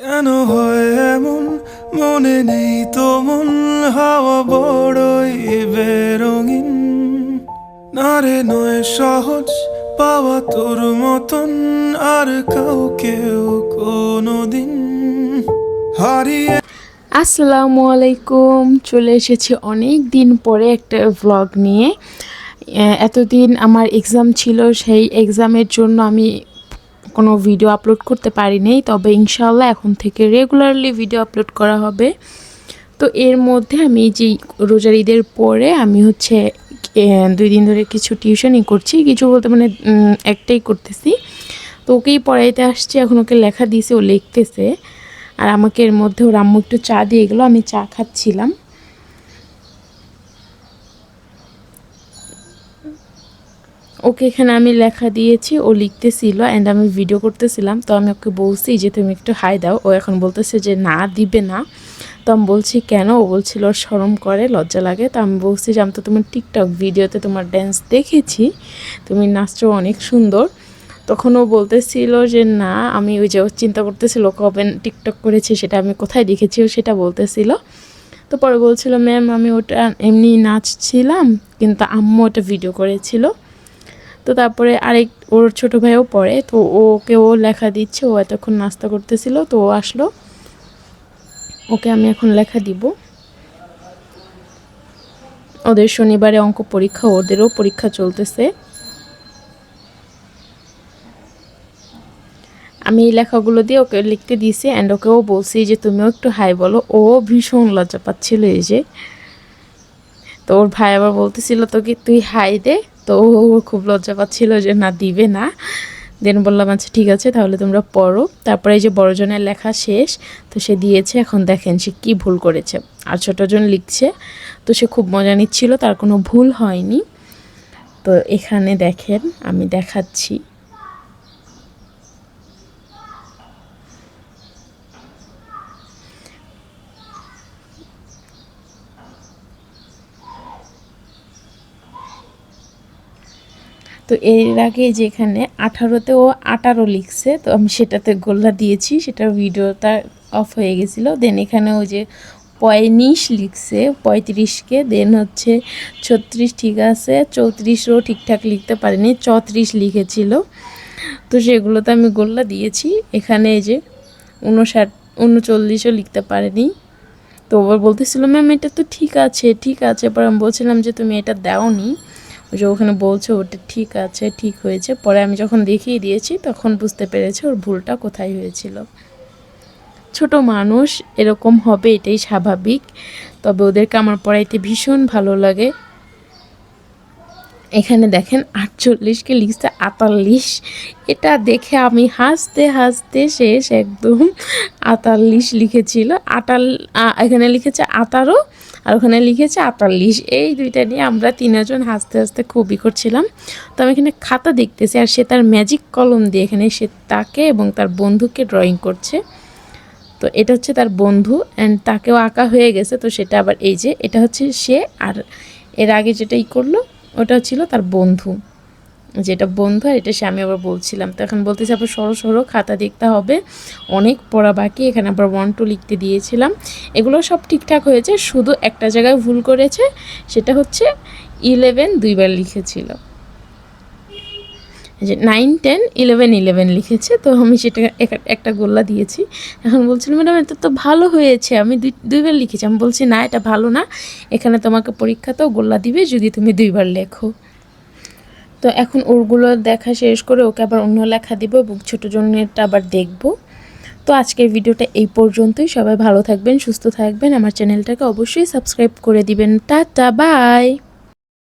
কেন হয় এমন? মনে নেই তো মন, হাওয়া বড়ই বেরঙিন। না রে নয় সহজ, পাওয়া তোর মতন, আর কাউকেও কোনোদিন হারিয়ে আসসালামু আলাইকুম, চলে এসেছি অনেক দিন পরে একটা ভ্লগ নিয়ে। এতদিন আমার এক্সাম ছিল, সেই এক্সামের জন্য আমি কোনো ভিডিও আপলোড করতে পারিনি। তবে ইনশাল্লাহ এখন থেকে রেগুলারলি ভিডিও আপলোড করা হবে। তো এর মধ্যে আমি যে রোজার ঈদের পরে আমি হচ্ছে দুই দিন ধরে কিছু টিউশনই করছি। কিছু বলতে মানে একটাই করতেছি। তো ওকেই পড়াইতে আসছি। এখন ওকে লেখা দিয়েছে, ও লিখতেছে। আর আমাকে এর মধ্যে ওর আম্মু একটু চা দিয়ে গেলো, আমি চা খাচ্ছিলাম। ওকে এখানে আমি লেখা দিয়েছি, ও লিখতেছিল অ্যান্ড আমি ভিডিও করতেছিলাম। তো আমি ওকে বলছি যে তুমি একটু হাই দাও। ও এখন বলতেছে যে, না, দিবে না। তো আমি বলছি, কেন? ও বলছিল, ওর সরম করে, লজ্জা লাগে। তো আমি বলছি যে, আমি তো তোমার টিকটক ভিডিওতে তোমার ড্যান্স দেখেছি। তুমি নাচছো অনেক সুন্দর। তখন ও বলতেছিল যে, না, আমি ওই যে চিন্তা করতেছিল, কবে টিকটক করেছে, সেটা আমি কোথায় দেখেছি? ও সেটা বলতেছিল। তো পরে বলছিল ম্যাম আমি ওটা এমনি নাচছিলাম, কিন্তু আম্মু ওটা ভিডিও করেছিল। তো তারপরে আরেক, ওর ছোট ভাইও পড়ে, তো ওকে ও লেখা দিচ্ছে, ও এতক্ষণ নাস্তা করতেছিল, তো ও আসলো। ওকে আমি এখন লেখা দিব। ওদের শনিবারে অঙ্ক পরীক্ষা, ওদেরও পরীক্ষা চলতেছে। আমি এই লেখাগুলো দিয়ে ওকে লিখতে দিয়েছি অ্যান্ড ওকেও বলছি যে, তুমিও একটু হাই বলো। ও ভীষণ লজ্জা পাচ্ছিল এই যে। তো ওর ভাই আবার বলতেছিল তো কি তুই হাই দে তো খুব লজ্জা পাচ্ছিল যে, না, দিবে না। দেন বললাম আচ্ছা ঠিক আছে, তাহলে তোমরা পড়ো। তারপরে এই যে বড়জনের লেখা শেষ, তো সে দিয়েছে, এখন দেখেন সে কি ভুল করেছে। আর ছোটজন লিখছে, তো সে খুব মজা নিচ্ছিল, তার কোনো ভুল হয়নি। তো এখানে দেখেন, আমি দেখাচ্ছি। তো এর আগে যেখানে আঠারোতে ও আঠারো লিখছে, তো আমি সেটাতে গোল্লা দিয়েছি, সেটার ভিডিওটা অফ হয়ে গেছিল। দেন এখানে ওই যে পঁয়ত্রিশ লিখছে, পঁয়ত্রিশকে দেন হচ্ছে ছত্রিশ ঠিক আছে, চৌত্রিশও ঠিকঠাক লিখতে পারিনি, চৌত্রিশ লিখেছিল। তো সেগুলোতে আমি গোল্লা দিয়েছি, এখানে এই যে উনষাট, উনচল্লিশও লিখতে পারেনি। তো ওবার বলতেছিল, ম্যাম, এটা তো ঠিক আছে ঠিক আছে। পরে আমি বলছিলাম যে, তুমি এটা দাওনি। ওই যে ওখানে বলছে ওটা ঠিক আছে, ঠিক হয়েছে। পরে আমি যখন দেখিয়ে দিয়েছি, তখন বুঝতে পেরেছে ওর ভুলটা কোথায় হয়েছিল। ছোট মানুষ, এরকম হবে এটাই স্বাভাবিক। তবে ওদেরকে আমার পড়াইতে ভীষণ ভালো লাগে। এখানে দেখেন আটচল্লিশকে লিখছে আটাল্লিশ এটা দেখে আমি হাসতে হাসতে শেষ একদম আটাল্লিশ লিখেছিল। আটাল এখানে লিখেছে আটারো আর ওখানে লিখেছে আটাল্লিশ এই দুইটা নিয়ে আমরা তিনজন হাসতে হাসতে খুবই করছিলাম। তো আমি এখানে খাতা দেখতেছি আর সে তার ম্যাজিক কলম দিয়ে এখানে সে তাকে এবং তার বন্ধুকে ড্রয়িং করছে। তো এটা হচ্ছে তার বন্ধু অ্যান্ড তাকেও আঁকা হয়ে গেছে। তো সেটা আবার এই যে, এটা হচ্ছে সে আর এর আগে যেটাই করল, ওটা ছিল তার বন্ধু। যেটা বন্ধু আর এটা সে আমি আবার বলছিলাম। তো এখন বলতেছি, আবার সরো সরো খাতা দেখতে হবে। অনেক পড়া বাকি, এখানে আবার ওয়ান টু লিখতে দিয়েছিলাম। এগুলো সব ঠিকঠাক হয়েছে, শুধু একটা জায়গায় ভুল করেছে, সেটা হচ্ছে ইলেভেন দুইবার লিখেছিল। যে নাইন টেন ইলেভেন ইলেভেন লিখেছে, তো আমি সেটা এক- একটা গোল্লা দিয়েছি। এখন বলছিল ম্যাডাম, এটা তো ভালো হয়েছে, আমি দুই, দুইবার লিখেছি। আমি বলছি, না, এটা ভালো না, এখানে তোমাকে পরীক্ষাতেও গোল্লা দিবে, যদি তুমি দুইবার লেখো। তো এখন ওরগুলো দেখা শেষ করে ওকে আবার অন্য লেখা দিব এবং ছোটো জনেরটা আবার দেখব। তো আজকের ভিডিওটা এই পর্যন্তই। সবাই ভালো থাকবেন, সুস্থ থাকবেন। আমার চ্যানেলটাকে অবশ্যই সাবস্ক্রাইব করে দিবেন। Tata, bye!